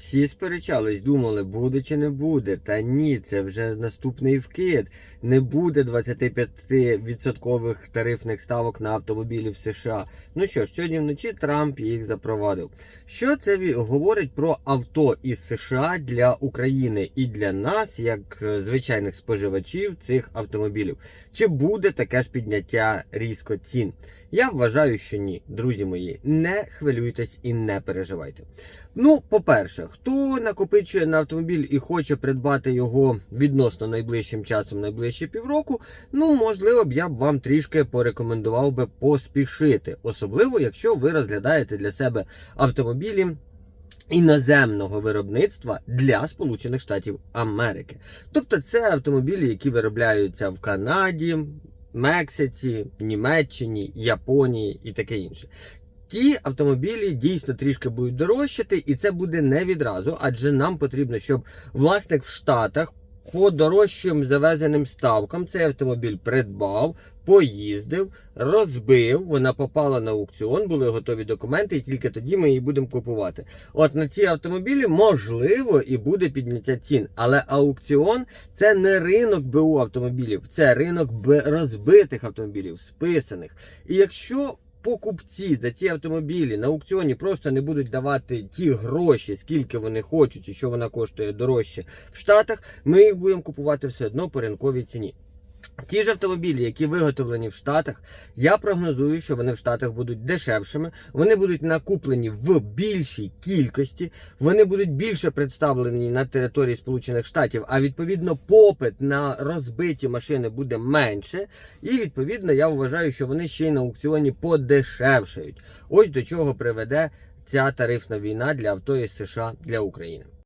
Всі сперечались, думали, буде чи не буде. Та ні, це вже наступний вкид. Не буде 25% тарифних ставок на автомобілі в США. Ну що ж, сьогодні вночі Трамп їх запровадив. Що це говорить про авто із США для України і для нас, як е, звичайних споживачів цих автомобілів? Чи буде таке ж підняття різко цін? Я вважаю, що ні, друзі мої, не хвилюйтесь і не переживайте. Ну, по-перше, хто накопичує на автомобіль і хоче придбати його відносно найближчим часом, найближчі півроку, ну можливо б я б вам трішки порекомендував би поспішити, особливо якщо ви розглядаєте для себе автомобілі. Іноземного виробництва для Сполучених Штатів Америки. Тобто це автомобілі, які виробляються в Канаді, Мексиці, Німеччині, Японії і таке інше. Ті автомобілі дійсно трішки будуть дорожчати, і це буде не відразу, адже нам потрібно, щоб власник в Штатах по дорожчим завезеним ставкам цей автомобіль придбав, поїздив, розбив, вона попала на аукціон, були готові документи, і тільки тоді ми її будемо купувати. От на ці автомобілі можливо і буде підняття цін, але аукціон це не ринок БУ автомобілів, це ринок розбитих автомобілів, списаних. І якщо покупці за ці автомобілі на аукціоні просто не будуть давати ті гроші, скільки вони хочуть, і що вона коштує дорожче в Штатах, ми їх будемо купувати все одно по ринковій ціні. Ті ж автомобілі, які виготовлені в Штатах, я прогнозую, що вони в Штатах будуть дешевшими, вони будуть накуплені в більшій кількості, вони будуть більше представлені на території Сполучених Штатів, а відповідно попит на розбиті машини буде менше. І відповідно я вважаю, що вони ще й на аукціоні подешевшають. Ось до чого приведе ця тарифна війна для авто із США для України.